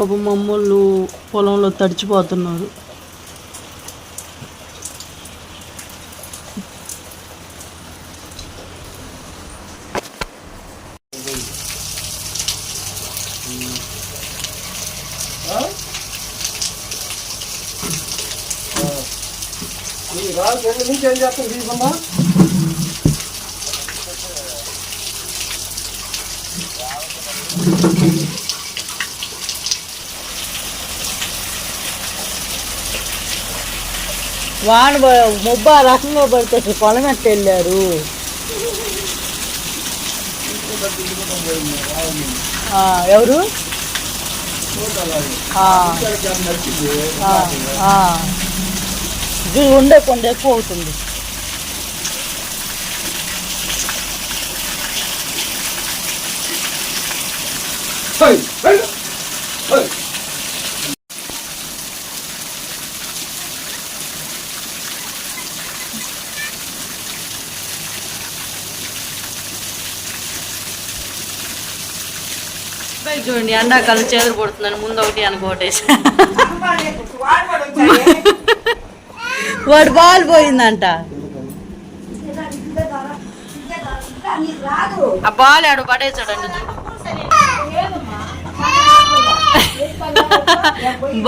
పాప మమ్మల్ని పొలంలో తడిచిపోతున్నారు. వాన మొబ్బ రకంగా పడితే అసలు పొలం ఎట్ట వెళ్ళారు ఎవరు? ఇది ఉండే కొండ ఎక్కువ అవుతుంది. అబ్బాయి చూడండి ఎండాకాలం చేదురు పడుతుందని ముందు ఒకటి అనుకోటేసి వాడు బాల్ పోయిందంట. ఆ బాల్ ఆడు పడేసాడండి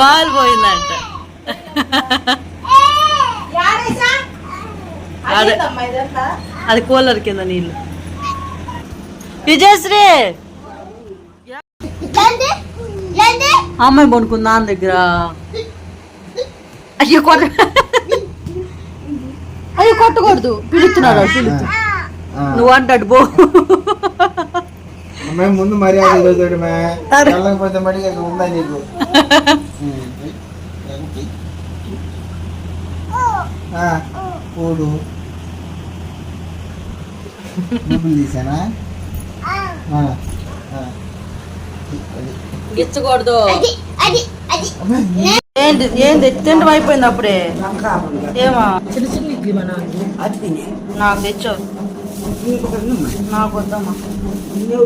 బాల్ పోయిందంట. అది కూలర్ కింద నీళ్ళు. విజయశ్రీ! అమ్మాయి పడుకుంది నాన్న దగ్గర. అయ్యో కొట్ట అయ్యో కొట్టకూడదు. పిలుస్తున్నాడు పిలుచు నువ్వు అంటాడు బో ముందు మర్యాద. వెళ్ళకపోతే ఉందా నీకు? తీసానా. గిచ్చకూడదు. ఏంటి ఏంది తింటం అయిపోయింది అప్పుడే. ఏమా? నాకు తెచ్చావు. నాకు వద్దమ్మా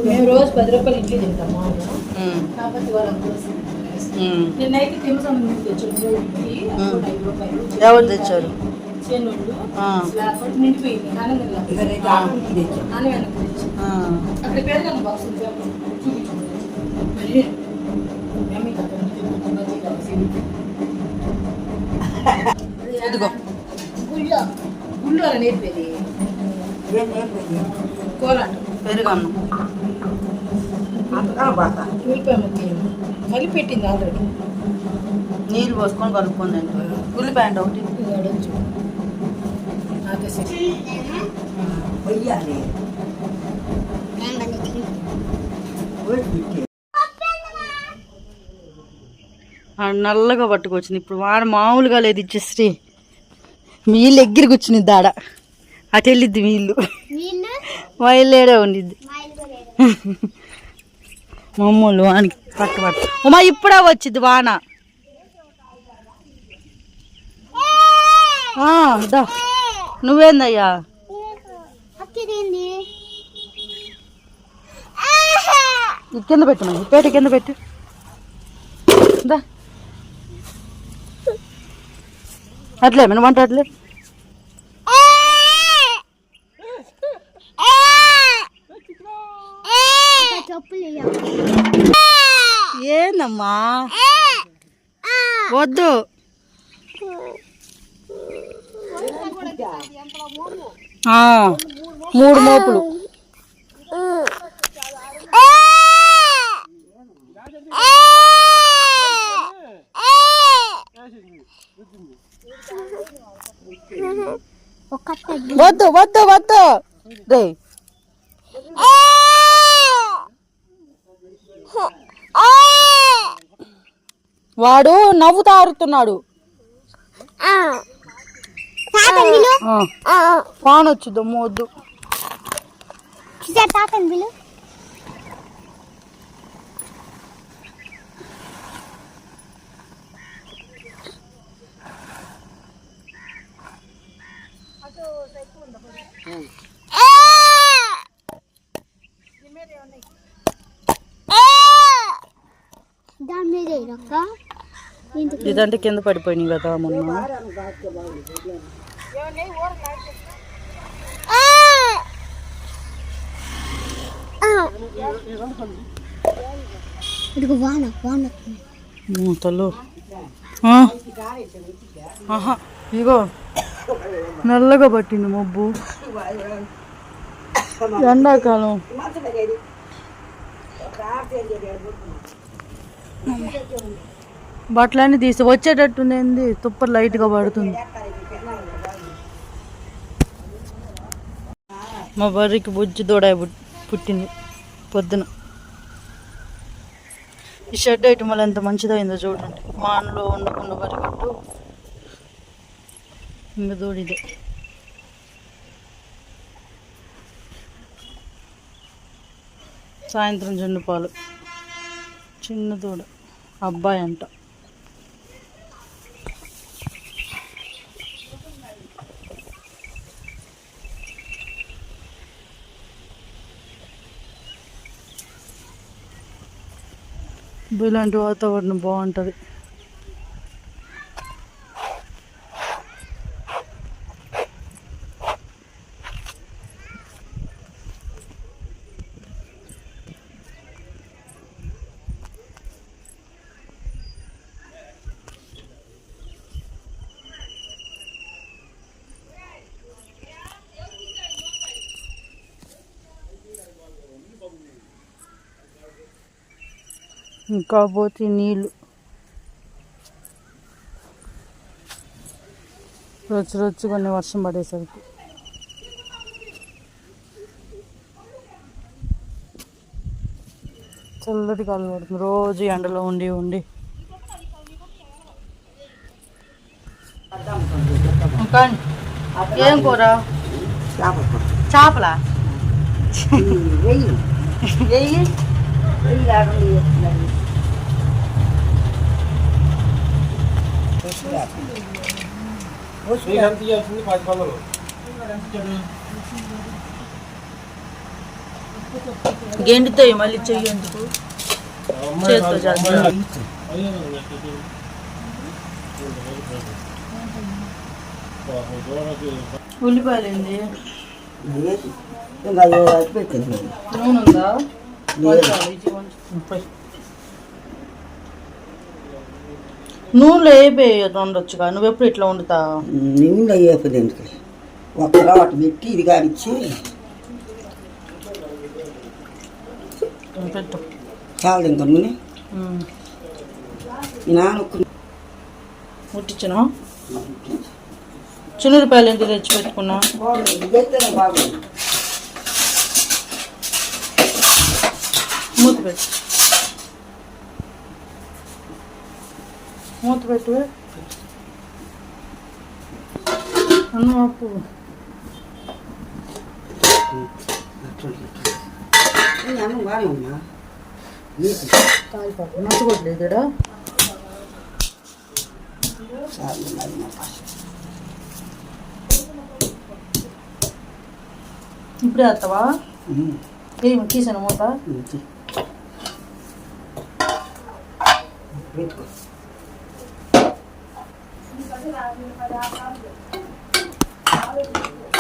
మేము రోజు పది రూపాయలు ఇడ్లీ తింటాము ఎవరు తెచ్చారు? నిండిపోయింది. మరి మమ్మీ అక్కడ ఉంది, బజ్జీ కావాలి. ఇదిగో గుళ్ళో గుళ్ళో అలా నేర్పేది కోలాటం పెరుగన్నం ఉల్లిపాయ ముక్క కలిపి పెట్టింది ఆల్రెడీ నీళ్ళు పోసుకొని కలుపుకొని ఉల్లిపాయ ఒకటి ఇది అడగచ్చు నాకేసి నల్లగా పట్టుకొచ్చింది. ఇప్పుడు వాడ మామూలుగా లేదు ఇచ్చేసి మీ ఇల్లు ఎగ్గిరి కూర్చుని దాడ. అటు వెళ్ళిద్ది మీ ఇల్లు మా ఇల్లు ఏడే ఉండిద్ది మమ్మల్ని వానికి పట్టు పట్టు. ఉమా ఇప్పుడే వచ్చింది వాన. దా. నువ్వేందయ్యా? కింద పెట్టు పేట కింద పెట్టు. దా. అట్లే మన వంట అట్లే? ఏందమ్మా? వద్దు. మూడు మోపులు. వద్దు వద్దు వద్దు. రే వాడు నవ్వుతా అరుతున్నాడు. పాన్ వచ్చింది వద్దు. తాతని బిలు దాని మీద అక్క ఇదంటే కింద పడిపోయినాయి కదా మొన్న. ఇదిగో వాన వాన. మూతలు ఆ. ఆహా ఇగో నల్లగా పట్టింది మబ్బు. ఎండాకాలం. బట్టలన్నీ తీసి వచ్చేటట్టుంది ఏంది తుప్పర్ లైట్గా పడుతుంది. మా బర్రికి బుజ్జి దూడ పుట్టింది పొద్దున. ఈ షెడ్ ఐటమ్ వల్ల ఎంత మంచిదైందో చూడండి. మానలో ఉండకుండా పరిగట్టు ఇంక సాయంత్రం జున్ను పాలు. చిన్న దూడ. అబ్బాయి అంట. ఇలాంటి వాతావరణం బాగుంటుంది. ఇంకా పోతే నీళ్ళు. రొచ్చు రొచ్చు కొన్ని వర్షం పడేసరికి. చల్లటి కాలు పడుతుంది. రోజు ఎండలో ఉండి ఉండి. ఏం కూర? చేపలా? వెయ్యి. గెండితో మళ్ళీ చెయ్యి ఎందుకు? చేత్తో చేస్తాను నూనె ఉందా? కొంచెం ఇది కొంచెం పోయి. నూనెలో ఉండొచ్చుగా నువ్వు ఎప్పుడు ఇట్లా వండుతావు నిండు అయ్యేది ఎందుకు? ఒక్క రావట పెట్టి ఇది కానిచ్చి. పెట్టు. చాలు ఇంకా నూనె నాన్న ముట్టించిన చిన్నూరుపాయలు ఎంత తెచ్చి పెట్టుకున్నా? మూత పెట్టు. నచ్చగొట్టలేదుడా చాలు మరి మా పాస్. ఇప్పుడే వస్తావా ఏమి తీసాను మూత పెట్టుకో Thank you.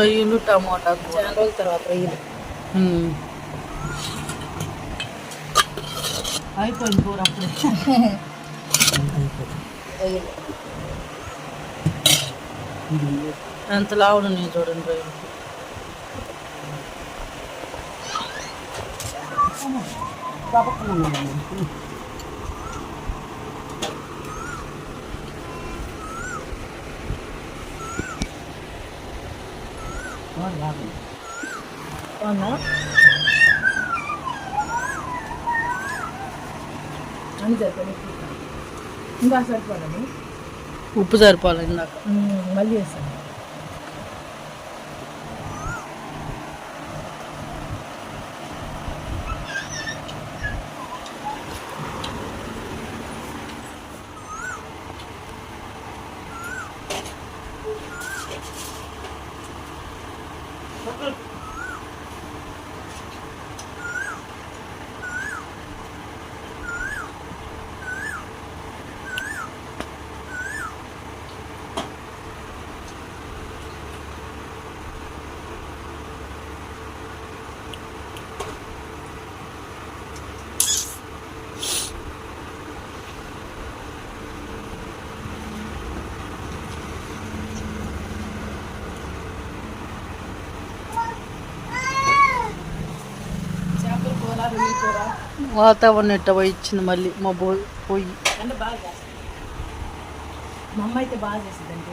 రొయ్యలు టమోటా కూర రోజుల తర్వాత రొయ్యలు ఉమ్. అయిపోయింది కూర అప్పుడు ఎంత లావుడు నేను చూడండి రొయ్యలు అవునా అని చెప్పాను ఇంకా సరిపోదండి ఉప్పు సరిపోవాలి ఇందాక. మళ్ళీ వేస్తాను చేపల కూర రొయ్యల కూర వాతావరణం ఎట్ట ఇచ్చింది మళ్ళీ మా బో పోయి. అంటే బాగా చేస్తాను మా అమ్మ అయితే బాగా చేస్తుందండి